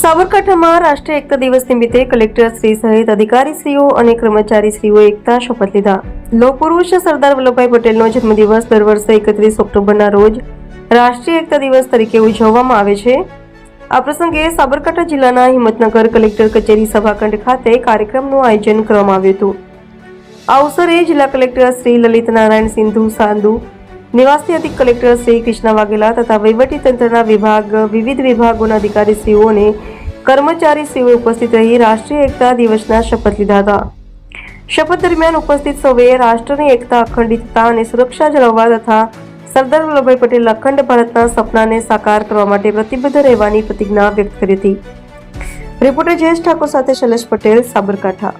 સાબરકાંઠામાં રાષ્ટ્રીય એકતા દિવસ નિમિત્તે કલેક્ટર શ્રી સહિત અધિકારીશ્રીઓ અને કર્મચારીશ્રીઓ એકતા શપથ લીધા. લોકપુરુષ સરદાર વલ્લભભાઈ પટેલનો જન્મદિવસ દર વર્ષે એકત્રીસ ઓક્ટોબરના રોજ રાષ્ટ્રીય એકતા દિવસ તરીકે ઉજવવામાં આવે છે. આ પ્રસંગે સાબરકાંઠા જિલ્લાના હિંમતનગર કલેક્ટર કચેરી સભાખંડ ખાતે કાર્યક્રમનું આયોજન કરવામાં આવ્યું હતું. આ અવસરે જિલ્લા કલેક્ટર શ્રી લલિત નારાયણ સિંધુ સાંધુ, નિવાસી અધિક કલેક્ટર શ્રી કૃષ્ણા વાઘેલા તથા વહીવટી તંત્રના વિભાગ, વિવિધ વિભાગોના અધિકારીશ્રીઓ અને સિવાય ઉપસ્થિત રહી રાષ્ટ્રીય એકતા દિવસના શપથ લીધા હતા. શપથ દરમિયાન ઉપસ્થિત સૌએ રાષ્ટ્રની એકતા, અખંડિતતા અને સુરક્ષા જાળવવા તથા સરદાર વલ્લભભાઈ પટેલ અખંડ ભારતના સપનાને સાકાર કરવા માટે પ્રતિબદ્ધ રહેવાની પ્રતિજ્ઞા વ્યક્ત કરી હતી. રિપોર્ટર જયેશ ઠાકોર સાથે શૈલેષ પટેલ, સાબરકાંઠા.